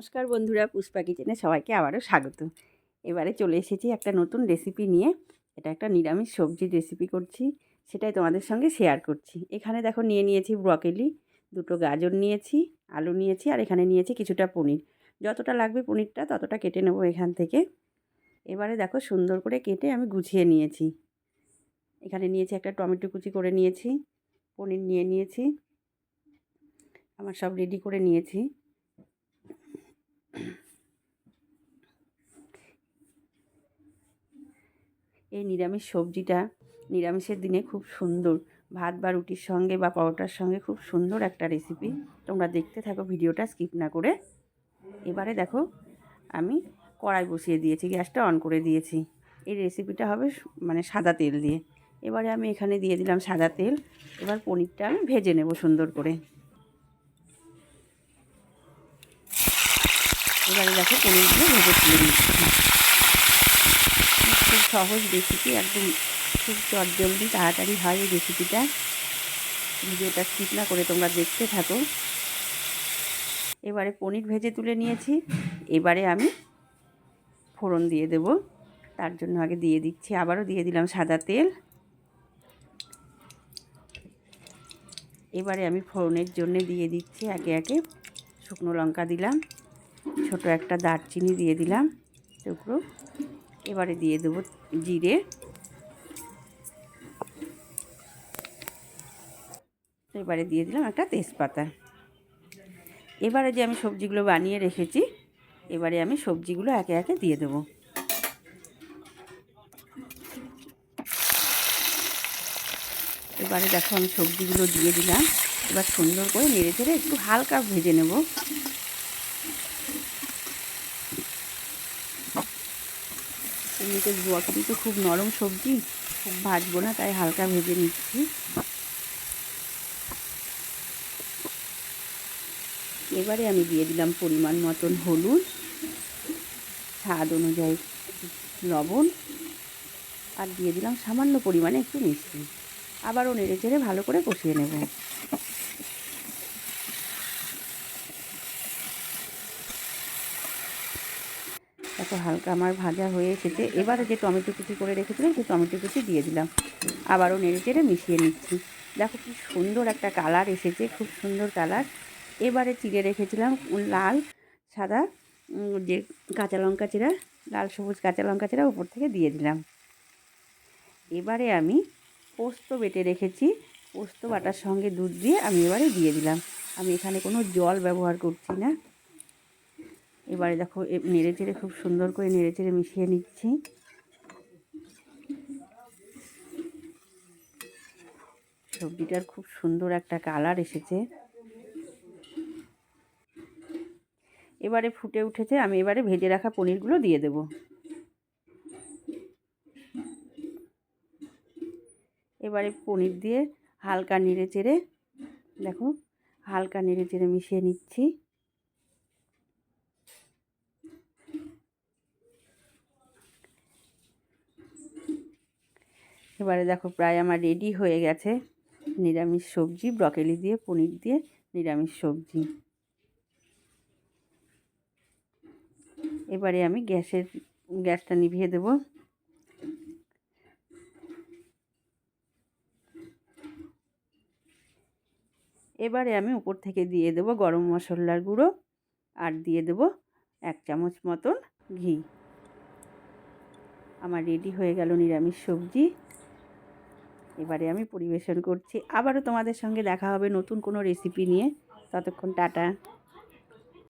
নমস্কার বন্ধুরা, পুষ্পা কিচেনে সবাইকে আবারও স্বাগত। এবারে চলে এসেছি একটা নতুন রেসিপি নিয়ে। এটা একটা নিরামিষ সবজির রেসিপি করছি, সেটাই তোমাদের সঙ্গে শেয়ার করছি। এখানে দেখো নিয়ে নিয়েছি ব্রকেলি দুটো গাজর নিয়েছি, আলু নিয়েছি, আর এখানে নিয়েছি কিছুটা পনির। যতটা লাগবে পনিরটা ততটা কেটে নেব এখান থেকে। এবারে দেখো সুন্দর করে কেটে আমি গুছিয়ে নিয়েছি। এখানে নিয়েছি একটা টমেটো কুচি করে নিয়েছি, পনির নিয়ে নিয়েছি, আমার সব রেডি করে নিয়েছি। এই নিরামিষ সবজিটা নিরামিষের দিনে খুব সুন্দর। ভাত বা রুটির সঙ্গে বা পরোটার সঙ্গে খুব সুন্দর একটা রেসিপি তোমরা দেখতে থাকো, ভিডিওটা স্কিপ না করে। এবারে দেখো, আমি কড়াই বসিয়ে দিয়েছি, গ্যাসটা অন করে দিয়েছি। এই রেসিপিটা হবে মানে সাদা তেল দিয়ে। এবারে আমি এখানে দিয়ে দিলাম সাদা তেল। এবার পনিরটা আমি ভেজে নেব সুন্দর করে। এবারে দেখো পনিরগুলো ভেজে তুলে নিচ্ছি। খুব সহজ রেসিপি একদম খুব চটজলদি তাড়াতাড়ি হয় এই রেসিপিটা ভিডিওটা স্কিপ না করে তোমরা দেখতে থাকো। এবারে পনির ভেজে তুলে নিয়েছি। এবারে আমি ফোড়ন দিয়ে দেব। তার জন্য আগে দিয়ে দিচ্ছি, আবারও দিয়ে দিলাম সাদা তেল। এবারে আমি ফোড়নের জন্য দিয়ে দিচ্ছি একে একে শুকনো লঙ্কা দিলাম। ছোট একটা দারচিনি দিয়ে দিলাম, টুকরো। এবারে দিয়ে দেবো জিরে। এবারে দিয়ে দিলাম একটা তেজপাতা। এবারে যে আমি সবজিগুলো বানিয়ে রেখেছি, এবারে আমি সবজিগুলো একে একে দিয়ে দেবো। এবারে দেখো আমি সবজিগুলো দিয়ে দিলাম। এবার সুন্দর করে নেড়ে চেড়ে একটু হালকা ভেজে নেব। এমনিতে বটলি তো খুব নরম সবজি, খুব ভাজবো না, তাই হালকা ভেজে নিচ্ছি। এবারে আমি দিয়ে দিলাম পরিমাণ মতন হলুদ, স্বাদ অনুযায়ী লবণ, আর দিয়ে দিলাম সামান্য পরিমাণে একটু মিষ্টি। আবারও নেড়ে চেড়ে ভালো করে কষিয়ে নেব। এত হালকা আমার ভাজা হয়ে এসেছে। এবারে যে টমেটো কুচি করে রেখেছিলাম, সেই টমেটো কুচি দিয়ে দিলাম। আবারও নেড়ে চেড়ে মিশিয়ে নিচ্ছি। দেখো কি সুন্দর একটা কালার এসেছে, খুব সুন্দর কালার। এবারে চিড়ে রেখেছিলাম লাল, সাদা যে কাঁচা লঙ্কা চিরা লাল সবুজ কাঁচা লঙ্কা চিরা উপর থেকে দিয়ে দিলাম। এবারে আমি পোস্ত বেটে রেখেছি। পোস্ত বাটার সঙ্গে দুধ দিয়ে আমি এবারে দিয়ে দিলাম। আমি এখানে কোনো জল ব্যবহার করছি না। এবারে দেখো নেড়ে চেড়ে খুব সুন্দর করে নেড়ে চেড়ে মিশিয়ে নিচ্ছি। সবজিটার খুব সুন্দর একটা কালার এসেছে। এবারে ফুটে উঠেছে, আমি এবারে ভেজে রাখা পনিরগুলো দিয়ে দেব। এবারে পনির দিয়ে হালকা নেড়ে চেড়ে, দেখো, হালকা নেড়ে চেড়ে মিশিয়ে নিচ্ছি। এবারে দেখো প্রায় আমার রেডি হয়ে গেছে। নিরামিষ সবজি ব্রকেলি দিয়ে, পনির দিয়ে নিরামিষ সবজি। এবারে আমি গ্যাসের, গ্যাসটা নিভিয়ে দেব। এবারে আমি উপর থেকে দিয়ে দেব গরম মশলার গুঁড়ো আর দিয়ে দেব এক চামচ মতন ঘি। আমার রেডি হয়ে গেল নিরামিষ সবজি। এবারে আমি পরিবেশন করছি। আবারও তোমাদের সঙ্গে দেখা হবে নতুন কোনো রেসিপি নিয়ে। ততক্ষণ টাটা।